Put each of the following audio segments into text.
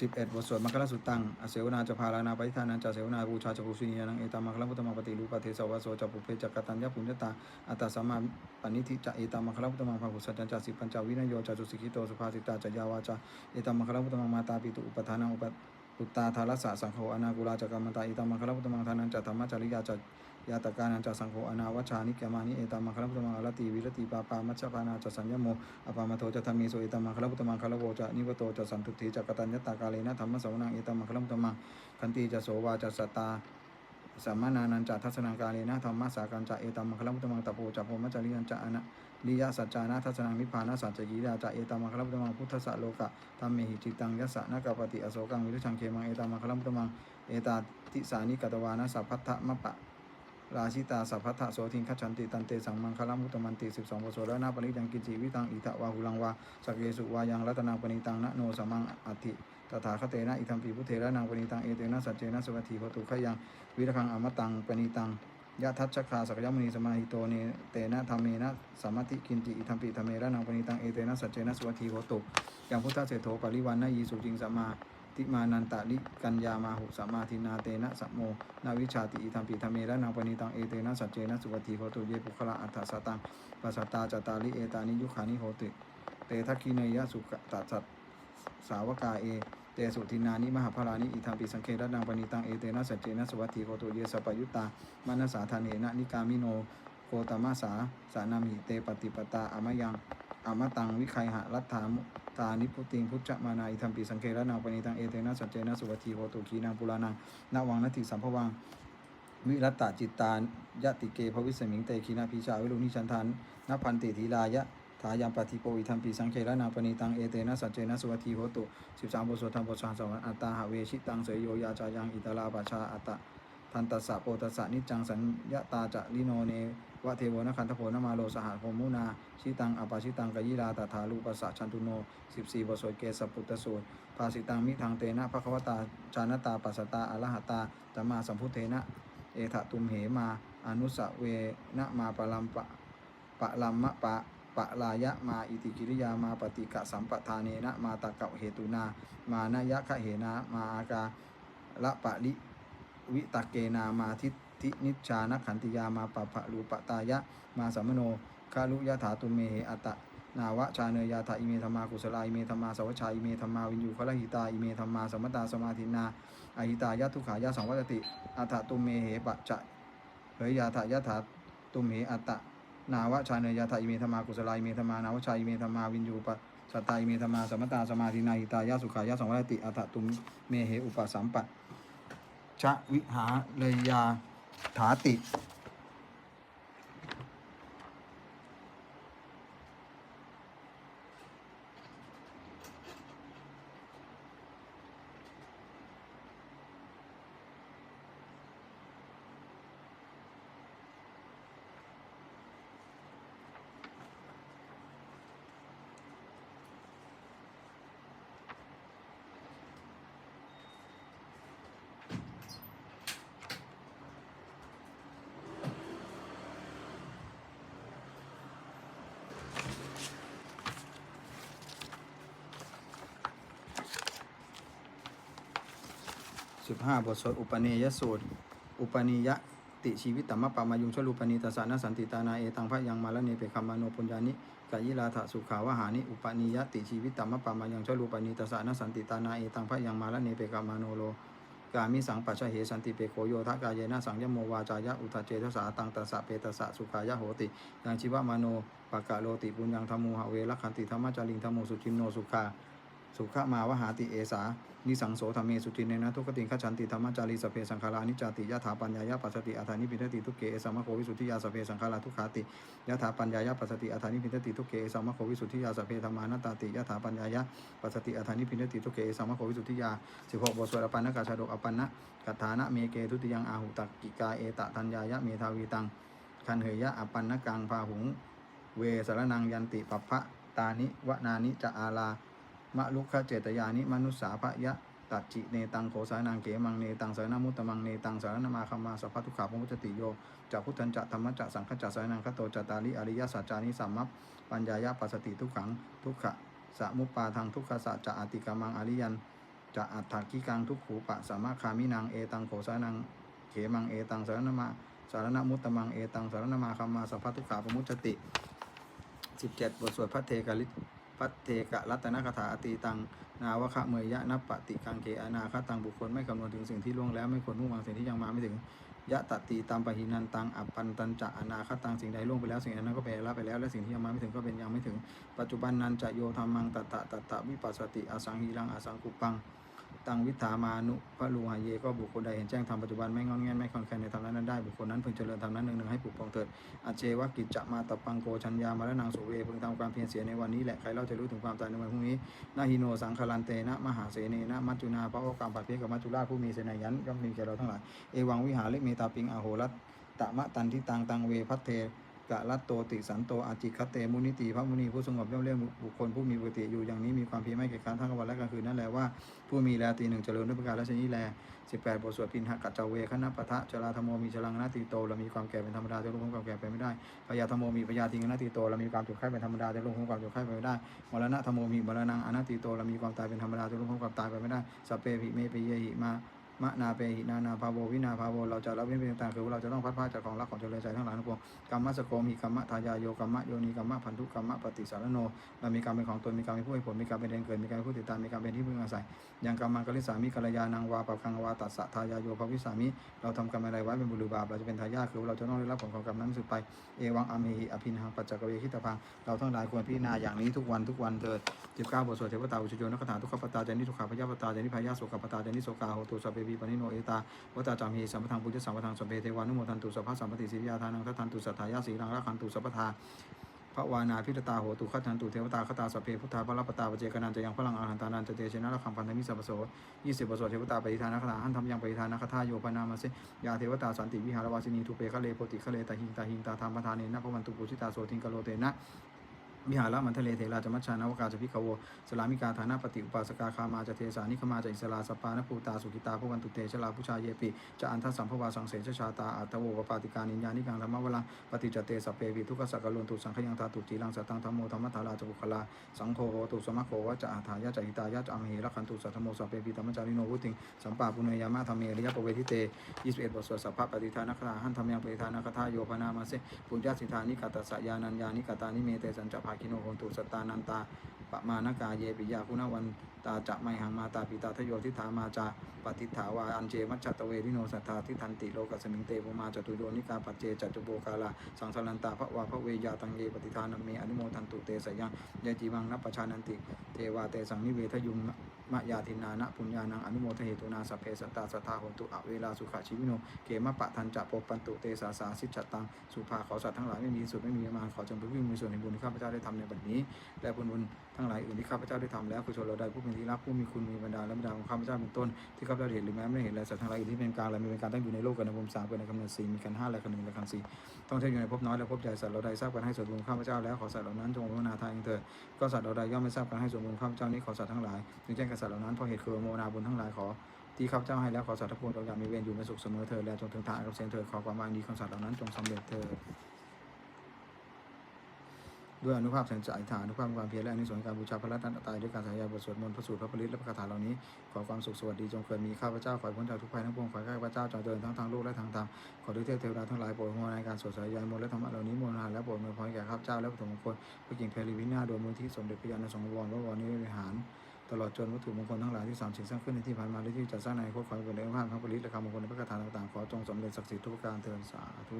สิบเอ็ดบทสวดมัคคลสุตตังอเสวนาจะพารานาปฏิทานันจะเสวนาบูชาจะปูชินีนังเอตามัคคลพุทธมังปฏิรูปะเทสวะโสจะปุเพจักตัญญาปุญญตาอัตตาสัมมาปณิทิจะเอตามัคคลพุทธมังภาหุสัจจะสิปัญจวินโยจะจุสิกิโตสุภาสิตาจะยาวาจะเอตามัคคลพุทธมังมาตาปิตุอุปทานังอุป อุตตาทารัสสะสังโฆอนากุลาจักรรมตาอิตามังคลพุทธมังทานันจะธรรมจริยาจะยาตกานันจะสังโฆอนาวชานิกามานิเอตามังคลพุทธมังอรติวิรติปาปามัชฌปานาจะสัญญโมอปามโทจะธรรมีโสุเอตามังคลพุทธมังคลโวจะนิวโตจะสันตุถีจะกตัญญตากาเลนะธรรมสวนังเอตามังคลพุทธมังคันตีจะโสวาจะสตา สัมมานานันจะทัศนังกาเลนะธรรมสากันจะเอตัมมังคลพุทธมังตะโพจะโพมัจจริยันจะอนะลิยะสัจจานะทัศนังนิพพานะสัจจกีราจะเอตัมมังคลพุทธมังพุทธสะโลกะธรรมเมหิจิตังยัสสะนะกปฏิอโศกังวิรุชังเคมังเอตัมมังคลพุทธมังเอตาติสานิกตวานะสัพพัทธมะปะราชิตาสัพพัทธโสทิงคัจฉันติตันเตสังมังคลัมุตตมันติสิบสองโสแล้วนาปริยังกิจิวิตังอิทะวาหุลังวาสกเกสุวายังรัตนังปณิตังนะโนสมังอัติ ตถาคเตนะอิทัมปีพุเทระนังปณิตังเอเตนะสัจเจนะสวัสถิโหตุขยังวิรคังอมตังปณิตังยะทัชชคาสักยมุนีสมาหิโตเนเตนะธรรมเมนะสัมมติกินจิอิทัมปีธรรมเมระนังปณิตังเอเตนะสัจเจนะสวัสถิโหตุยังพุทธเสโธปริวันนะยีสุจิงสมมาติมานันตะลิกัญญามาหุสัมมาทินาเตนะสัมโมนาวิชาติอิทัมปิธรรมเมระนังปณิตังเอเตนะสัจเจนะสุวัติโหตุเยปุคละอัฏฐสตังปัสสตาจตาลิเอตานิยุคานิโหติ เตทักขิเนยะสุขตัสสสาวกาเอ เตสุทินานิมหาภารานิอิทัมปิสังเคระนังปณิตังเอเตนะสัจเจนะสวัติโหตุเยสปยุตตามานสาธานเนนะนิกามิโนโคตมะสาสานามิเตปฏิปตาอมยังอมตังวิไคหะรัตถามุตานิพุติงพุทธมานาอิทัมปีสังเคระนังปณิตังเอเตนะสัจเจนะสุวัตีโหตุขีนังปุรานังนาวังนติสัมภวังวิรัตตาจิตตานยติเกภวิสมิงเตขีนาพิชาวิรุณิชันทานนพันติธีลายะ ทายามปฏิโปอิทัมปีสังเคระนังปณิตังเอเตนะสัจเจนะสุวัตีโหตุสิบสามบทสวดธรรมบทสามสวรรค์อัตตาหเวชิตังเสยโยยาจายังอิตาลาปชาอัตตะทันตัสสะโปตัสสะนิจังสัญญาตาจะลิโนเนวะเทโวนะคันทโพนมาโลสหะโหมุนาชิตังอปาชิตังกยิลาตถาลูปัสสะชันตุโนสิบสี่บทสวดเกสปุตตสูตรภาสิตังมิทางเตนะภควตาชานตาปัสสตาอรหตาจัมมาสัมพุทเทนะเอถะตุมเหมาอนุสเวนะมาปะลัมปะปะลัมมะปะ ปะลายะมาอิติกิริยามาปฏิกะสัมปทานเนนะมาตะกะเหตุนา มานายะคะเหนามาอากาละปะลิวิตะเกนามาทิฏฐินิชานขันติยามาปะภะรูปตายะมาสัมโนคาลุยะถาตุเมเหอัตะนาวะชาเนยยาถาอิเมธรรมากุศลาอิเมธรรมาสวัชชาอิเมธรรมาวินยูคละหิตาอิเมธรรมาสมตาสมาธินาอหิตายะทุขายะสังวัตติอัตตุเมเหปะจะเฮยยาถายะถาตุเมเหอัตตะ นาวชาเนยาทาอิเมธมากุศลาอิเมธมานาวชาอิเมธมาวินยูปะสตตาอิเมธมาสมตาสมาธินาหิตายาสุขายาสังวรติอัตตุเมเหอุปสัมปะชะวิหาเลยยาถาติ สิบทสวดอุปเนยสูตร อุปนิยติชีวิตตมะปะมายุงชลูปนิตาสานะสันติตานาเอตังพระยังมาละเนเปคามาโนปุญญานิกายิลาถสุขาวหานิอุปนิยติชีวิตตมะปะมายังชลูปนิตาสานะสันติตานาเอตังพระยังมาละเนเปคามาโนโลกามิสังปัจฉเหสันติเปโกโยทะกายนะสังยโมวาจายะอุทเจทสาตังตัสสะเปตสะสุขายะโหติยังชีวมโนปะกะโลติปุญญังธรรมูหเวรคันติธรรมจาริงธรรมูสุจินโนสุขา สุขมาวหาติเอสา นิสังโสธรรมเมสุจินเนนะทุกขติงขจันติธรรมจารีสเพสังขารานิจติยะถาปัญญายะปัสสติอัฏฐานิพิทติทุกเกเอสัมมะโควิสุทธิยาสเพสังขาราทุกขาติยะถาปัญญายะปัสสติอัฏฐานิพิทติทุกเกเอสัมมะโควิสุทธิยาสเพธรรมานตตติยะถาปัญญายะปัสสติอัฏฐานิพิทติทุกเกเอสัมมะโควิสุทธิยาสิบหกบทสวดอปันนกาชาดกอปันนะกัฏฐานะเมเกทุติยังอาหุตักกิกาเอตะทัญญายะเมทาวีตังคันเหยะอปันนกังพาหุง เวสารนังยันติปัปพะตานิวนานิจะอาลา มะลุกขเจตยานิมนุสสาภยะตัดจิเนตังโขสานังเกมังเนตังสารนมุตตมังเนตังสารนมาคัมมาสัพพทุขาพมุจติโยจะพุทธันจะธรรมจะสังฆจะสารนังคโตจตาริอริยสัจจานิสัมมัปปัญญายะปัสสติทุกขังทุกขะสมุปปาทังทุกขสัจจะอติกามังอริยันจะอัฏฐกิกังทุกขูปะสามะคามินังเอตังโขสานังเขมังเอตังสารนมะสารนมุตตมังเอตังสารนมาคัมมาสัพพทุขาปมุจติ 17 บทสวดพระเทกลิ พัทเทกะรัตนคาถาอติตัง นาวคะเมยยะนัปปติกังเกอนาคตังบุคคลไม่คำนวณถึงสิ่งที่ล่วงแล้วไม่ควรมุ่งหวังสิ่งที่ยังมาไม่ถึงยะตติตามปะหินันตังอัปปันตันจะอนาคตังสิ่งใดล่วงไปแล้วสิ่งนั้นก็ไปแล้วไปแล้วและสิ่งที่ยังมาไม่ถึงก็เป็นยังไม่ถึง ปัจจุบันนันจะโยธรรมังตตะตตะวิปัสสติอสังหีรังอสังกุปัง ตังวิถามานุพระลูหะเย ก็บุคคลใดเห็นแจ้งธรรมปัจจุบันไม่งอนแงนไม่คอนแคลนในธรรมนั้นได้บุคคลนั้นพึงเจริญธรรมนั้นหนึ่งหนึ่งให้ปลุกปลงเถิดอาเจวกิจจะมาตปังโกชัญญามรณังสุเวพึงทำความเพียรเสียในวันนี้แหละใครเล่าจะรู้ถึงความตายในวันพรุ่งนี้นาฮิโนสังคลันเตนะมหาเสเนนะมัจจุนาพระโอกรรมปัดเพียกับมัจจุราชผู้มีเสนายันย่อมมีแก่เราทั้งหลายเอวังวิหาริเมตาปิงอโหรัตตะมะตันทิตังตังเวพัทเท กะรัตโตติสันโตอาจิคัตเตมุนิติพระมุนีผู้สงบย่อมเรียกบุคคลผู้มีปกติอยู่อย่างนี้มีความเพียรไม่เกียจคร้านทั้งกลางวันและกลางคืนนั่นแหละว่าผู้มีแลตีหนึ่งเจริญด้วยประการและชนิแล18บแปดบทสวดพินหกัจจเวคณะปะทะจราธรรมโมมีจรังนาตีโตเรามีความแก่เป็นธรรมดาจะลงพ้นความแก่ไปไม่ได้พยาธรรมโมมีพยาทิงนาตีโตเรามีความจุกไข้เป็นธรรมดาจะลงพ้นความจุกไข้ไปไม่ได้มรณะธรรมโมมีมรณังอนาติโตเรามีความตายเป็นธรรมดาจะลงพ้นความตายไปไม่ได้สเพหิเมปิเยหิมา มะนาเปหินานาภาโววินาภาโวเราจะรับเว้นเป็นต่างคือเราจะต้องพัดพาจากของรักของเจริญใจทั้งหลายทั้งปวงกรรมะสโกมีกรรมะทายาโยกรรมะโยนีกรรมะพันธุกรรมะปฏิสารโนเรามีกรรมเป็นของตนมีกรรมเป็นผู้ให้ผลมีกรรมเป็นเดนเกิดมีกรรมเป็นผู้ติดตามมีกรรมเป็นที่พึ่งอาศัยอย่างกรรมังกลิสามิกัลยานังวาปะคังวาตัสสะทายาโยภวิสามิเราทำกรรมอะไรไว้เป็นบุรุษบาปเราจะเป็นทายาคือเราจะต้องได้รับผลของกรรมนั้นสืบไปเอวังอเมหิอภินหังปัจจกเวคิตพังเราทั้งหลายควรพิจารณาอย่างนี้ทุกวันทุกวันเถิด19บทสวดเทวตาอุชโยนคถาทุกขปตาจนิทุกขพยาปตาจนิพยาสุขปตาจนิโสกาโหตุสัพเพปีปนิโนเอตาวัตตาจามีสัมปทางปุจจสัมปทางสัมเพเทวานุโมทันตุสัพพะสัมปติสิริยาทานังทัตทันตุสัทธายาสีรังรักขันตุสัพพทาพระวานาพิรตาโหตุขัตทันตุเทวตาคตาสัพเพพุทธาพระรัปตาปเจกนันจะยังพลังอาหันตานันจะเตชนะระคังพันธมิสัพโสยี่สิบปโสเทวตาปฏิทานคตาหันทำยังปฏิทานคทาโยปนามาเสยาเทวตาสันติวิหารวาสินีทุเปคะเลโพติคะเลตาหิงตาหิงตาธรรมปทานเนนะพวันตุปุชิตาโสทิงกโลเตนะ วิหารมันทะเลเทราจมัชชานาวกาจพิกโวสลามิกาฐานะปฏิอุปาสกาคามาจะเทสานิคมาจะอิสลาสปานภูตาสุกิตาพวันตุเตชลาพุชาเยปิจะอันทัสสัมภวาสังเสชชาตาอัตโวปปาติกานิญญานิกังธรรมวลังปฏิจเตสเปวิทุกขสักกะลุนตุสังขยังทาตุจีรังสตังธรรมโมธรรมทาราจบุคลาสังโฆโหตุสมะโควะจะอาถายะจะหิตายะจะอมเหรักขันตุสัทธโมสเพปิธรรมจาริโนวุติงสัมปาปุเนยามะธรรมเมริยปเวทิเต21บทสวดสัพพะปฏิทานคาหันธรรมยังปฏิทานคทาโยพนามาเสปุญญาสิทานิกาตสยานัญญานิกาตานิเมเตสัญจภาคิโนโหตุสตานันตาปะมานกาเยปิยาคุณวันตาจะไมหังมาตาปิตาทโยทิธามาจาปฏิถาวาอันเจมัจจตเวทิโนสัทธาทิทันติโลกัสมิงเตปมาจตุโยนิกาปัจเจจัตุโบกาลาสังสลันตาพระวาพระเวยาตังเยปฏิทานมเมอนุโมทันตุเตสยังยจีวังนัปปชานันติ เทวาเตสังนิเวทยุง มะยาทินานะปุญญานังอนุโมทเหตุนาสัพเพสัตตาสทาหนตุอเวลาสุขชีวิโนเกมะปะทันจะปปันตุเตสาสาสิจตังสุภาขอสัตว์ทั้งหลายไม่มีที่สุดไม่มีประมาณขอจงเป็นผู้มีส่วนในบุญที่ข้าพเจ้าได้ทำในบัดนี้และบุญบุญทั้งหลายอื่นที่ข้าพเจ้าได้ทำแล้วคือชนเราใดผู้เป็นที่รักผู้มีคุณมีบรรดาและบรรดาของข้าพเจ้าเป็นต้นที่ข้าพเจ้าเห็นหรือแม้ไม่เห็นและสัตว์ทั้งหลายอื่นที่เป็นกลางและมีเป็นการตั้งอยู่ในโลกกันในภูมิสามกันในกำเนิดสี่มีกันห้าและกันหนึ่งและกันสี่ต้องเที่ยวอยู่ในภพน้อยและภพใหญ่สัตว์เราใดทราบกันให้ส่วนบุญข้าพเจ้าแล้วขอสัตว์เหล่านั้นจงอนุโมทนาทางเถิดก็สัตว์เราใดย่อมไม่ทราบกันให้ส่วนบุญข้าพเจ้านี้ขอสัตว์ทั้งหลายจึงแจ้งกับสัตว์เหล่านั้นเพราะเหตุคือโมนาบุญทั้งหลายขอที่ข้าพเจ้าให้แล้วขอสัตว์ทั้งปวงจงอย่ามีเวรอยู่ในสุขเสมอเถิดและจงถึงทางกับเสียงเถิดขอความวางดีของสัตว์เหล่านั้นจงสำเร็จเถิด ด้วยอนุภาพแสงสายฐานอนุภาพความเพียรและอนิสงส์การบูชาพระรัตนตรัยด้วยการสายาบทสวดมนต์พระสูตรพระปริตและพระคาถาเหล่านี้ ขอความสุขสวัสดีจงเกิดมีข้าพเจ้าขอให้พ้นจากทุกภัยทั้งปวงขอให้ข้าพเจ้าจงเดินทั้งทางโลกและทางธรรมขอด้วยเทพเทวดาทั้งหลายโปรดอนุโมนาในการสวดสายยานมนต์และธรรมะเหล่านี้โมนาและโปรดอวยพรแก่ข้าพเจ้าและพระสงฆ์มงคลพระกิ่งเพลิวินาโดยมูลที่สมเด็จพระยาณสงฆ์วรวรนิเวศหารตลอดจนวัตถุมงคลทั้งหลายที่สามสิ่งสร้างขึ้นในที่ผ่านมาและที่จะสร้างในอนาคตขอให้เป็นเรื่องภาพพระปริตและคำมงคลในพระคาถาต่างๆขอจงสำเร็จศักดิ์สิทธิ์ทุกประการเถิดสาธุ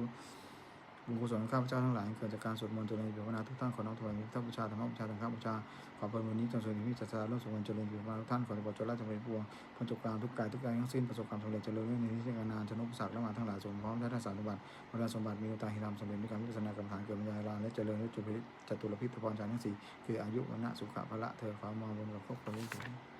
บุญกุศลข้าพเจ้าทั้งหลายเกิดจากการสวดมนต์เจริญอยู่ภาวนาทุกท่านขอน้อมถวายมีพรบูชาธรรมบูชาธรรมข้าบูชาขอพรวันนี้จงส่วยมีจัตตาร่วมสวดมนต์เจริญอยู่ภาวนาทุกท่านขอได้โปรดจงรักจงเป็นพวงพ้นจากกลางทุกกายทุกกายทั้งสิ้นประสบความสำเร็จเจริญในที่ที่การงานชนกศักดิ์และมาทั้งหลายสมพร้อมได้ทัศนสมบัติมรดาสมบัติมีตาหิรามสำเร็จในการพิจารณากรรมฐานเกิดปัญญาลาและเจริญด้วยจุลพิจตุรพิทพรจารย์ทั้งสี่คืออายุวันะสุขะพละเธอความมาบนกับครอบครัว